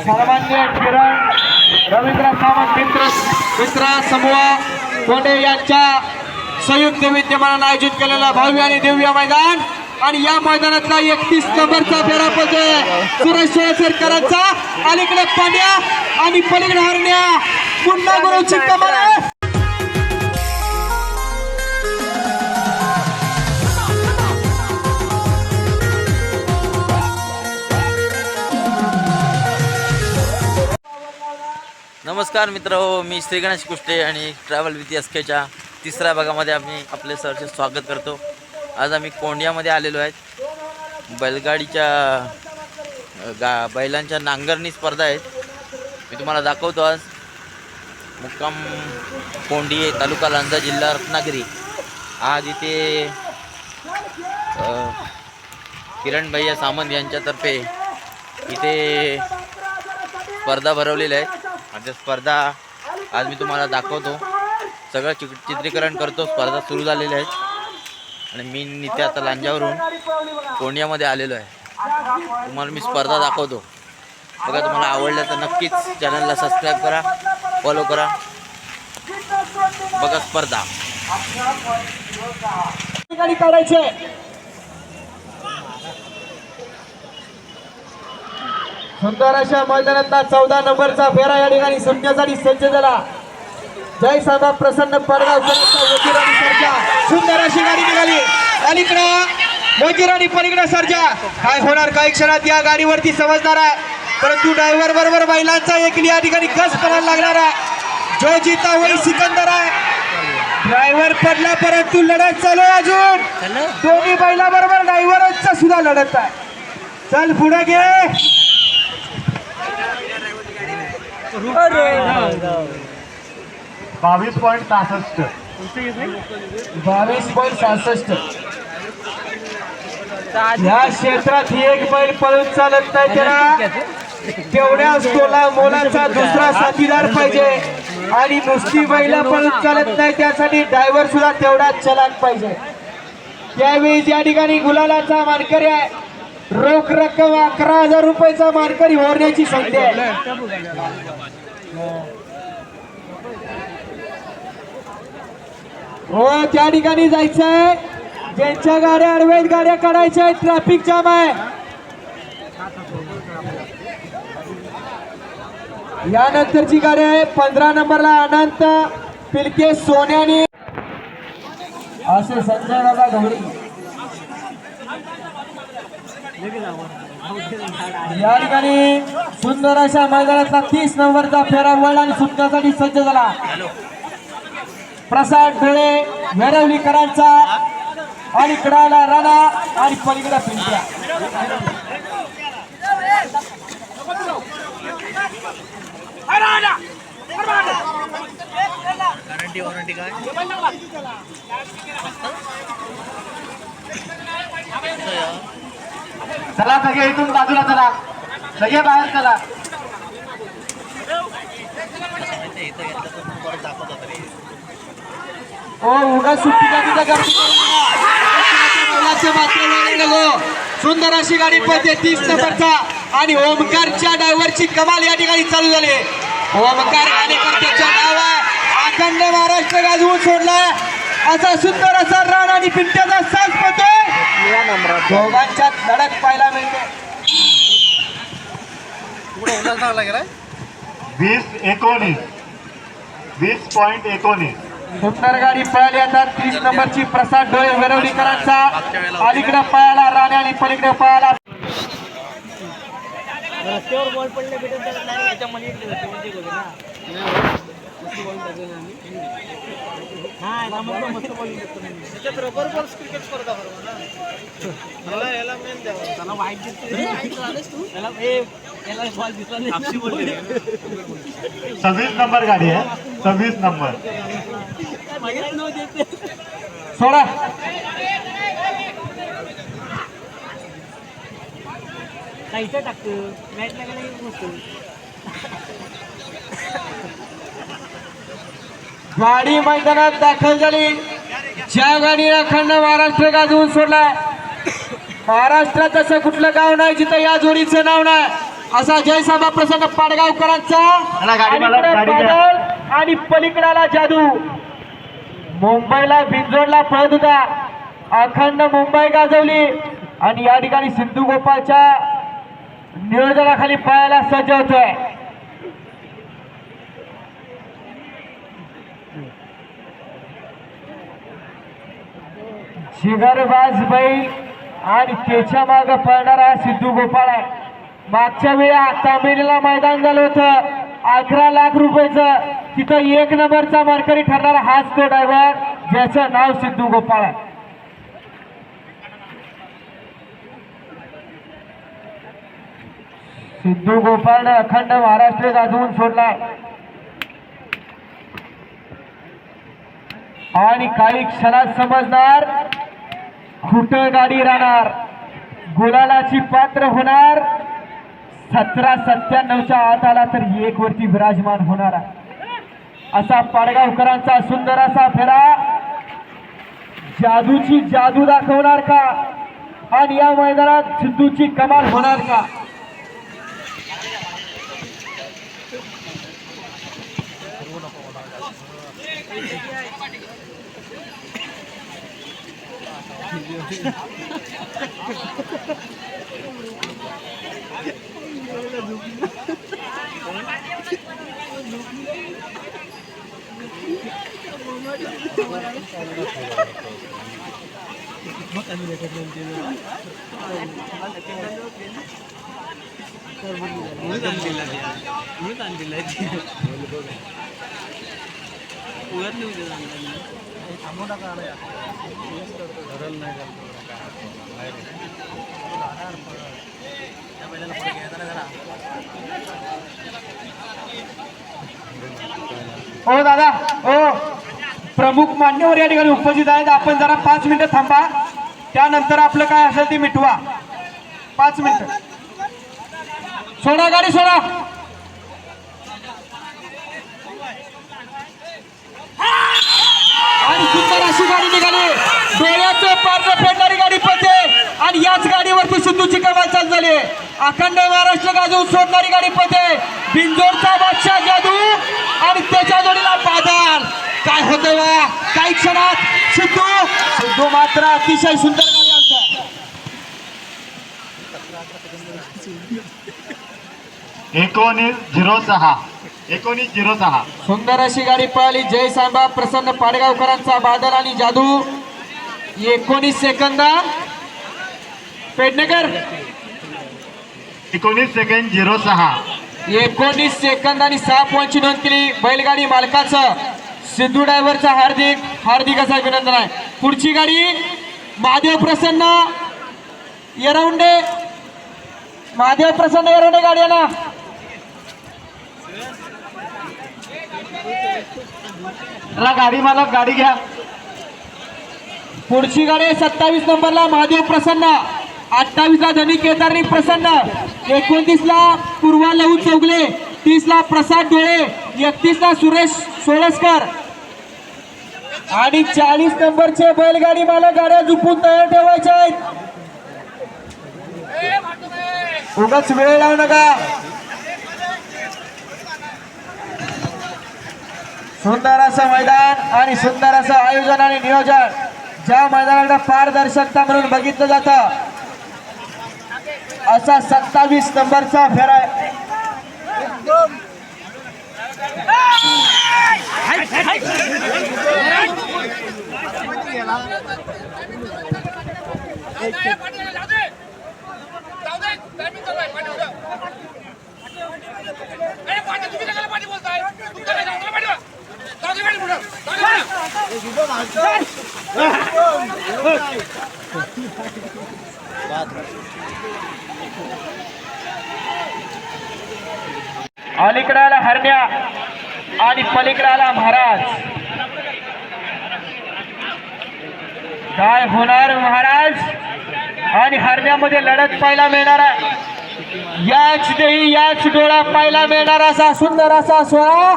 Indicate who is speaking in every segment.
Speaker 1: सर्वांनी किरण रवींद्र सावंत मित्र मित्र समूह कोटे यांच्या संयुक्त विद्यमानानं आयोजित केलेला भव्य आणि दिव्य मैदान. आणि या मैदानातला एकतीस नंबरचा फेरा पडतोय सुरेश शेळसरकरांचा अलीकडे पांड्या आणि पलीकडे हरण्या. पुन्हा गुरुची
Speaker 2: नमस्कार मित्र हो, मी श्री गणेश कुष्टे आणि ट्रॅव्हल विथ एस केच्या तिसऱ्या भागामध्ये आम्ही आपले सरचे स्वागत करतो. आज आम्ही कोंडियामध्ये आलेलो आहेत. बैलगाडीच्या गा बैलांच्या नांगरणी स्पर्धा आहेत. मी तुम्हाला दाखवतो आज. मुक्काम कोंडी तालुका लांजा जिल्हा रत्नागिरी. आज इथे किरण भैया सामंत यांच्यातर्फे इथे स्पर्धा भरवलेल्या आहेत. आणि स्पर्धा आज मी तुम्हाला दाखवतो. सगळं चिक चित्रीकरण करतो. स्पर्धा सुरू झालेल्या आहेत. आणि मी इथे आता लांजावरून कोंडियामध्ये आलेलो आहे. तुम्हाला मी स्पर्धा दाखवतो. बघा तुम्हाला आवडलं तर नक्कीच चॅनलला सबस्क्राईब करा फॉलो करा. बघा स्पर्धा.
Speaker 1: करायचे सुंदर अशा मैदानातला चौदा नंबरचा फेरा या ठिकाणी सुटण्यासाठी सज्ज झाला. जय साहेब प्रसन्न सरजा. सुंदर अशी गाडी निघाली. अलीकडं वजीराणी पलीकडे सरजा. काय होणार काही क्षणात या गाडीवरती समजणार आहे. परंतु ड्रायव्हर बरोबर बैलांचा एक या ठिकाणी गस करायला लागणार आहे? जो जिता होईल सिकंदर आहे. ड्रायव्हर पडला परंतु लढत चालू आहे अजून. दोन्ही बैला बरोबर ड्रायव्हरचा सुद्धा लढत आहे. चल पुढे घे.
Speaker 3: बावीस पॉईंट सहासष्ट.
Speaker 1: बावीस पॉईंट सहासष्ट. या क्षेत्रात ही एक बैल पळून चालत नाही त्याला. तेवढ्या तोला मोलाचा दुसरा साथीदार पाहिजे. आणि नुसती बैला पळून चालत नाही त्यासाठी ड्रायव्हर सुद्धा तेवढाच चलाक पाहिजे. त्यावेळी या ठिकाणी गुलालाचा मानकरी आहे रोख रक्कम अकरा हजार रुपयाचा मानकरी होण्याची संधी आहे. हो त्या ठिकाणी जायचंय. ज्यांच्या गाड्या अडवैत गाड्या काढायच्या आहेत ट्रॅफिक जाम आहे. यानंतरची गाडी आहे पंधरा नंबरला अनंत पिलके सोन्याने. असे संजय दादा गवळी या ठिकाणी सुंदर अशा मैदानातला तीस नंबरचा फेरा वळला आणि सुटण्यासाठी सज्ज झाला. प्रसाद डोळे वेरवलीकरांचा आणि कडाला राणा आणि पलीकडे पिंट्या
Speaker 3: चला सगळे इथून बाजूला चला. सगळे बाहेर चला.
Speaker 1: ओ उगा गर्दी. सुंदर अशी गाडी पळते तीस नंबरचा. आणि ओमकारच्या ड्रायव्हरची कमाल या ठिकाणी चालू झाली. ओमकार नाव आहे अखंड महाराष्ट्र गाजवून सोडलाय असा सुंदर असा राण आणि पिंट्याचा साज पडतोय दोघांच्यात लढत पाहायला मिळते.
Speaker 3: वीस एकोणीस. वीस पॉईंट एकोणीस.
Speaker 1: सुंदर गाडी पळाली आता तीस नंबरची प्रसाद डोळे वेरवलीकरांचा अलीकडे पळाला राणे आणि पलीकडे पळाला.
Speaker 4: रस्त्यावर बॉल पडले भेटत त्याला नाही याच्यामध्ये इकडे जाते, क्रिकेट स्पर्धा बरोबर ना आम्ही. याला मेन त्याला वाईट दिसतो त्याला ए, त्याला दिसला नाही.
Speaker 3: सव्वीस नंबर गाडी आहे सव्वीस नंबर
Speaker 1: सोडा
Speaker 4: टाकतो मॅच लागला की मस्त
Speaker 1: गाडी मैदानात दाखल झाली. ज्या गाडीने अखंड महाराष्ट्र गाजवून सोडलाय महाराष्ट्रात असं कुठलं गाव नाही जिथं या जोडीचं नाव नाही. असा जयसाबा प्रसन्न पाडगावकरांचा आणि पलीकडाला जादू. मुंबईला बिंजोडला पळत होता. अखंड मुंबई गाजवली. आणि या ठिकाणी सिंधू गोपाळच्या नियोजनाखाली पळायला सज्ज होतोय. जिगरबाज बैल आणि त्याच्या माग पळणारा सिद्धू गोपाळ आहे. मागच्या वेळी तामिळला मैदान झालं होतं. अकरा लाख रुपयाचं तिथं एक नंबरचा मरकरी ठरणारा हाच तो ड्रायव्हर ज्याचं नाव सिद्धू गोपाळ आहे. सिद्धू गोपाळनं अखंड महाराष्ट्र गाजवून सोडलाय आणि काही क्षणात समजणार खुट गाडी राहणार. गुलालाची पात्र होणार. सतरा सत्त्याण्णवच्या आत आला तर एक वरती विराजमान होणार आहे. असा पाडगावकरांचा सुंदर असा फेरा. जादूची जादू दाखवणार का? आणि या मैदानात सिद्धूची कमाल होणार का? makan
Speaker 4: dia kan dia makan dia dia dia dia dia dia dia
Speaker 1: हो दादा हो प्रमुख मान्यवर या ठिकाणी उपस्थित आहेत. आपण जरा पाच मिनिटं थांबा. त्यानंतर आपलं काय असेल ते मिटवा. पाच मिनिटं. सोडा गाडी सोडा आणि सुंदर अशी गाडी निघाली डोळ्याचं पारलं फेडणारी गाडी पडते आणि याच गाडीवरती सिद्धूची कमाल चाल झाली अखंड महाराष्ट्र गाजवून सोडणारी गाडी पडते बिंजोरचा बादशाह जादू आणि त्याच्या जोडीला बादल काय होतं वा काही क्षणात सिद्धू सिद्धू मात्र अतिशय सुंदर
Speaker 3: एकोणीस झिरो सहा. एकोणीस झिरो सहा.
Speaker 1: सुंदर अशी गाडी पळाली. जय सांबा प्रसन्न पाडगावकरांचा बादल आणि जादू. एकोणीस सेकंद. पेडणेकर.
Speaker 3: एकोणीस सेकंड झिरो सहा.
Speaker 1: एकोणीस सेकंद आणि सहा पॉईंटची नोंद केली. बैलगाडी मालकाचं सिद्धू ड्रायव्हरचा हार्दिक हार्दिक असा अभिनंदन आहे. पुढची गाडी महादेव प्रसन्न येरवंडे. महादेव प्रसन्न येरवंडे गाडी ना?
Speaker 3: गाडी मालक गाडी घ्या.
Speaker 1: पुढची गाडी सत्तावीस नंबरला महादेव प्रसन्न. अठ्ठावीस ला धनी केदारनी प्रसन्न एकोणतीस ला पूर्वा लहू चौगले तीस ला प्रसाद डोळे एकतीस ला सुरेश सोळसकर. आणि चाळीस नंबरचे बैलगाडी मला गाड्या झुपून तयार ठेवायच्या आहेत. उगाच वेळ लावू नका. सुंदर असं मैदान आणि सुंदर असं आयोजन आणि नियोजन. ज्या मैदानाला पारदर्शकता म्हणून बघितलं जातं असा सत्तावीस नंबरचा फेरा अलीकडे आला हरण्या आणि पलीकडे आला महाराज. काय होणार महाराज? आणि हरण्यामध्ये लढत पाहायला मिळणार आहे. याच देही याच डोळा पाहायला मिळणार असा सुंदर असा सोळा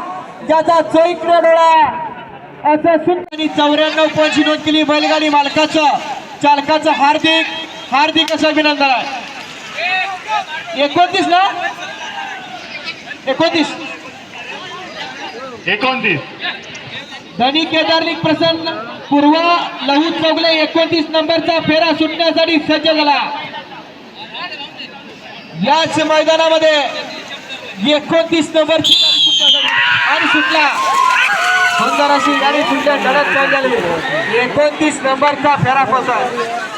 Speaker 1: ज्याचा चैत्र डोळा असं सुंदर आणि चौऱ्याण्णव पॉईंटची नोंद केली बैलगाडी मालकाचं चालकाचं हार्दिक हार्दिक असं अभिनंदन आहे? एकोणतीस ना? एकोणतीस.
Speaker 3: एकोणतीस.
Speaker 1: धनी केदारनिक प्रसन्न. पूर्व लहू चौगले एकोणतीस नंबरचा फेरा सुटण्यासाठी सज्ज झाला. याच मैदानामध्ये एकोणतीस सुटण्यासाठी आणि सुटला. सुंदर अशी गाडी सुटल्या लढत एकोणतीस नंबरचा फेरा पोचा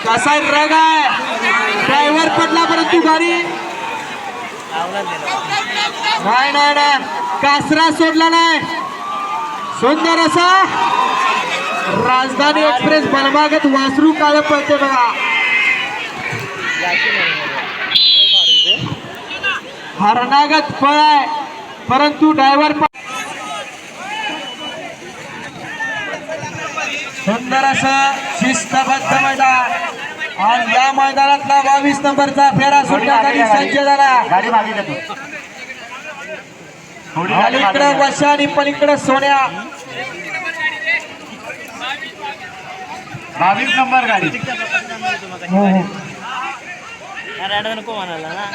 Speaker 1: कसा रग आहे ड्रायव्हर पडला परंतु गाडी नाही नाही नाही. कासरा सोडला नाही. सुंदर असा. राजधानी एक्सप्रेस बलमागत वासरू काळ पळते बघा. हरणागत फळ आहे. परंतु ड्रायव्हर सुंदर असं शिस्तबद्ध मैदान. आणि या मैदानातला बावीस नंबरचा फेरा सुटण्यासाठी सज्ज झाला अलीकडे. वशा आणि पलीकडे सोन्या.
Speaker 3: बावीस नंबर गाडी.
Speaker 4: नको म्हणाला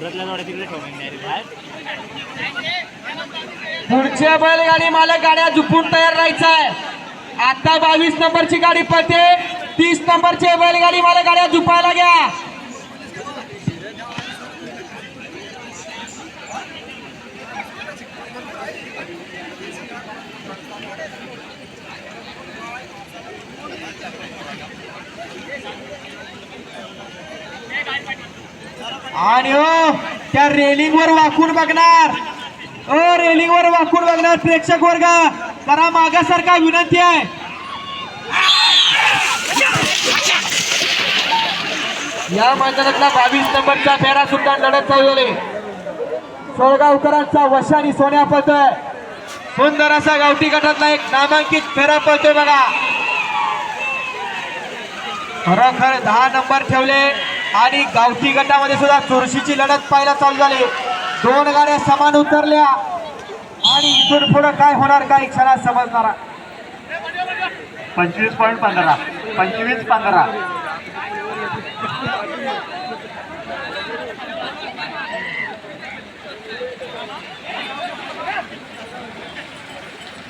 Speaker 4: जोड्या तिकडे ठेवून
Speaker 1: पुढच्या बैलगाडी मालक गाड्या झुपून तयार राहायचं आहे आता बावीस नंबरची गाडी पळते. तीस नंबरची बैलगाडी मालक गाड्या झुपायला घ्या आणि ओ त्या रेलिंग वर वाकून बघणार. हो, ओ रेलिंग वर वाकून बघणार प्रेक्षक वर्ग. जरा मागासारखा विनंती आहे. या मैदानातला बावीस नंबरचा फेरा सुद्धा लढत चालले सोळगावकरांचा वशानी सोन्या पळतोय. सुंदर असा गावठी गटातला एक नामांकित फेरा पळतोय बघा. खरोखर दहा नंबर ठेवले. आणि गावठी गटामध्ये सुद्धा चुरशीची लढत पाहायला चालू झाली. दोन गाड्या समान उतरल्या. आणि इथून पुढे काय होणार काही क्षणात समजणार.
Speaker 3: पंचवीस पॉईंट पंधरा. पंचवीस पंधरा.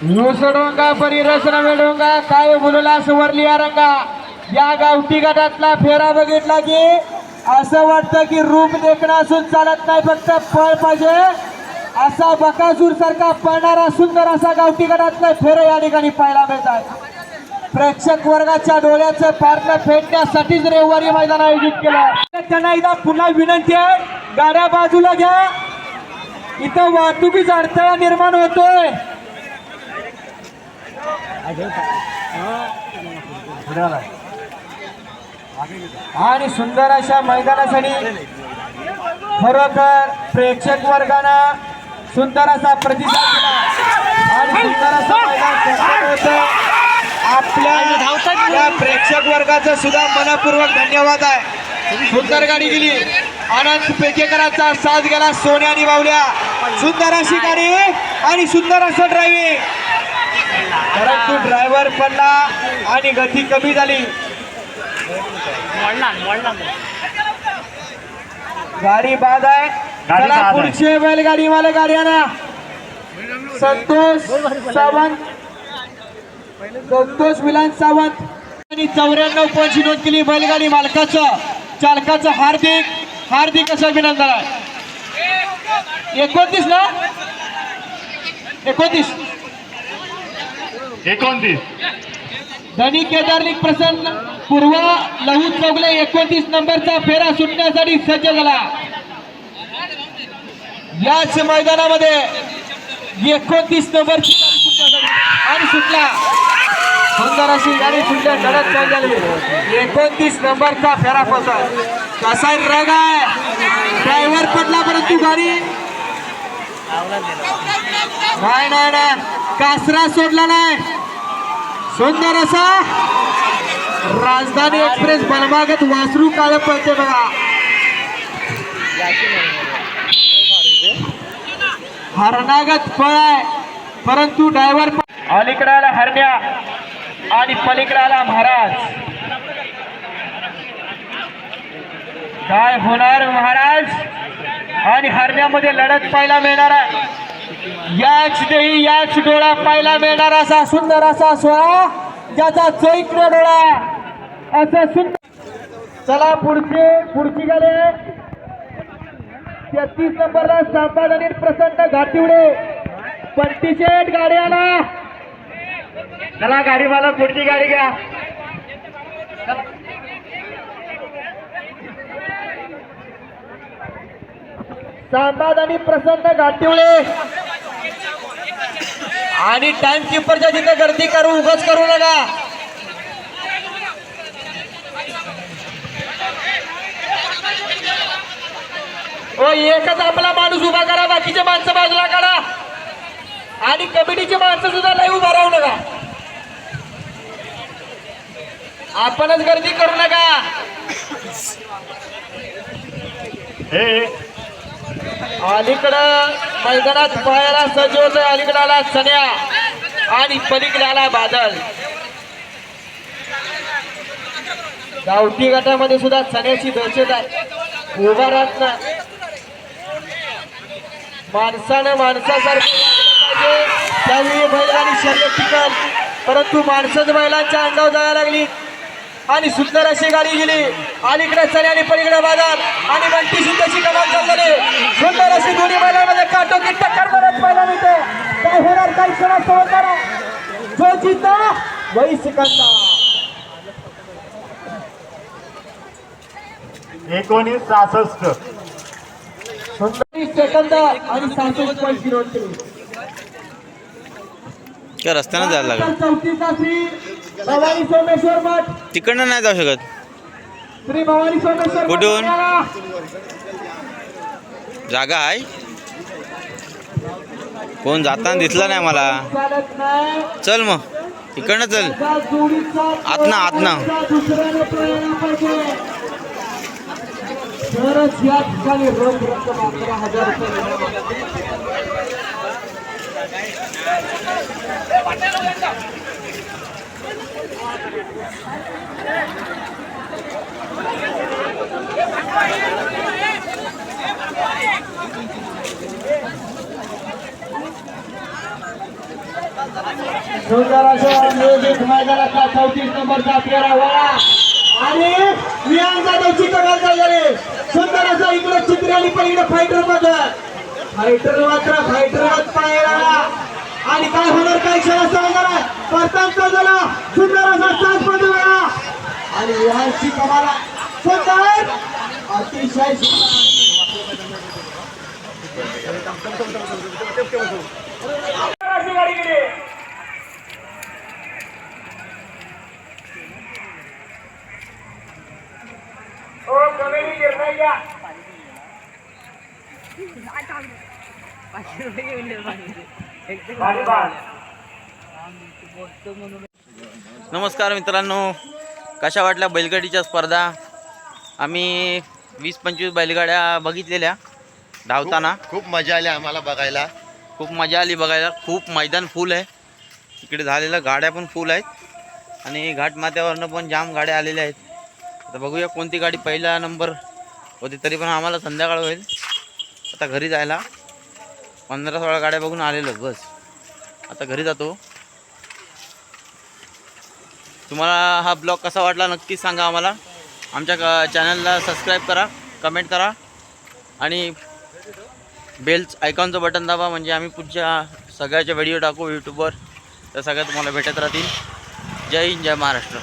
Speaker 1: नुसडोंगा परिरसना वेडोंगा काय मुलला सुवरली रंगा? या गावठी गटातला फेरा बघितला की असं वाटतं की रूप देखणं असून चालत नाही फक्त फळ पाहिजे. असा बकासूर सारखा पळणारा सुंदर असा गावठी गटातला फेर या ठिकाणी पाहायला मिळतात. प्रेक्षक वर्गाच्या डोळ्याचं पारणं फेडण्यासाठीच रविवारी मैदान आयोजित केलं त्यांना एकदा पुन्हा विनंती आहे गाड्या बाजूला घ्या. इथं वाहतुकीचा अडथळा निर्माण होतोय.
Speaker 3: धन्यवाद
Speaker 1: आणि सुंदर अशा मैदानासाठी खरोखर प्रेक्षक वर्गानं सुंदर असा प्रतिसाद दिला. आणि सुंदर असं मैदान होतं. आपल्या प्रेक्षक वर्गाचं सुद्धा मनपूर्वक धन्यवाद आहे. सुंदर गाडी गेली. आनंद पेकेकरांचा साथ गेला सोन्यानी बावल्या. सुंदर अशी गाडी आणि सुंदर असं ड्रायव्हिंग परंतु ड्रायव्हर पडला आणि गती कमी झाली. गाडी बाद आहे
Speaker 3: गाडी
Speaker 1: चला
Speaker 3: बाद आहे.
Speaker 1: पुढची बैलगाडी मला गाडी आणा संतोष सावंत. संतोष विलान सावंत. आणि चौऱ्याण्णव पॉईंटची नोंद केली बैलगाडी मालकाचं. चालकाचं हार्दिक हार्दिक असं अभिनंदन आहे. एकोणतीस ना? एकोणतीस.
Speaker 3: एकोणतीस.
Speaker 1: धनी केदारनिक प्रसन्न. पूर्व लहू चौगले एकोणतीस नंबरचा फेरा सुटण्यासाठी सज्ज झाला. याच मैदानामध्ये एकोणतीस नंबरची आणि सुटला. सुंदर अशी गाडी सुटल्या लढत चालू झाली. एकोणतीस नंबरचा फेरा पोचा कसा रग आहे? ड्रायव्हर पडला परंतु गाडी. नाही नाही. कासरा सोडला नाही. सुंदर असा. राजधानी एक्सप्रेस बलमागत वासरू काळ पळते बघा. हरणागत फळ आहे परंतु ड्रायव्हर अलीकडे आला हरण्या आणि पलीकडे आला महाराज. काय होणार महाराज? आणि हरण्यामध्ये लढत पाहायला मिळणार आहे. याच देही याच डोळा पाहायला मिळणार असा सुंदर असा सोहळा ज्याचा चैत्र डोळा असं सुंदर चला पुढचे पुढची गाले तेहतीस नंबरला संपाद आणि प्रसन्न घाटिवडे पंटीशेट गाडी आला
Speaker 3: चला गाडी मला पुढची गाडी घ्या.
Speaker 1: सांबाद आणि प्रसन्न घाटिवडे आणि टाइम किपरच्या तिथे गर्दी करू उगच करू नका. ओ एकच आपला माणूस उभा करा बाकीचे माणसं बाजूला काढा. आणि कमिटीची माणसं सुद्धा नाही उभा राहू नका. आपणच गर्दी करू नका.
Speaker 3: हे.
Speaker 1: अलीकडं मैदानात पाहायला सज्ज होत अलीकडे आला सन्या आणि पलीकडे आला बादल. गावठी गटामध्ये सुद्धा सण्याची दहशत आहे. उभा राहत ना माणसानं माणसासारखं पाहिजे. त्यावेळी बैलगाडी शर्यत टिकल परंतु माणसंच बैलांच्या अंगावर जायला लागली. आणि सुंदर अशी गाडी गेली. अलीकडे चणे आणि पलीकडे बाजार आणि बंटी सुद्धाची कमाल चाललेली. सुंदर अशी दोन्ही बैलांमध्ये काटोकी टक्कर बनत पाहायला मिळते काय होणार काही क्षणात समजणार जो जिंकता वही सिकंदा
Speaker 3: एकोणीस सहासष्ट.
Speaker 1: सुंदर सेकंद आणि सहासष्ट पॉईंट झिरो
Speaker 2: काय रस्त्यानं जायला लागेल.
Speaker 1: चौथी तासी भवानी सोमेश्वर मठ.
Speaker 2: तिकडनं नाही जाऊ शकत.
Speaker 1: श्री भवानी सोमेश्वर मठ
Speaker 2: कुठून? जागा आहे. कोण जाताना दिसलं नाही मला.
Speaker 1: चालत नाही.
Speaker 2: चल मग. इकडनं चल. आतनं, आतनं.
Speaker 1: दुसऱ्याने प्रेरणा पाहिजे. तरच या ठिकाणी रोख रक्कम अकरा हजार रुपये नियोजित मैदानाचा चौतीस नंबरचा फेरा वळा. आणि विहान जाधवची कमाल झालेली सुंदर असं इकडे चित्र आली पण इकडे फायटरमध्ये फायटर मात्र फायटर पाहायला आणि काय होणार काय क्षण समजणार परतांचा झाला. सुंदर असा आणि विहानची कमाला सुंदर अतिशय सुंदर अशी गाडी गेली ओ कमेडी निर्णय घ्या गाडी बाद.
Speaker 2: नमस्कार मित्रांनो. कशा वाटल्या बैलगाडीच्या स्पर्धा? आम्ही वीस पंचवीस बैलगाड्या बघितलेल्या धावताना.
Speaker 5: खूप मजा आली आम्हाला बघायला.
Speaker 2: खूप मजा आली बघायला. खूप मैदान फुल आहे. इकडे झालेलं गाड्या पण फुल आहेत. आणि घाटमाथ्यावरनं पण जाम गाड्या आलेल्या आहेत. आता बघूया कोणती गाडी पहिला नंबर होती तरी पण आम्हाला संध्याकाळ होईल. आता घरी जायला पंधरा सोळा गाड्या बघून आलेलो बस. आता घरी जातो. तुम्हाला हा ब्लॉग कसा वाटला नक्कीच सांगा आम्हाला. आमच्या क चॅनलला सबस्क्राईब करा कमेंट करा आणि बेल्स आयकॉनचं बटन दाबा म्हणजे आम्ही पुढच्या सगळ्याचे व्हिडिओ टाकू यूट्यूबवर तर सगळ्या तुम्हाला भेटत राहतील. जय हिंद जय महाराष्ट्र.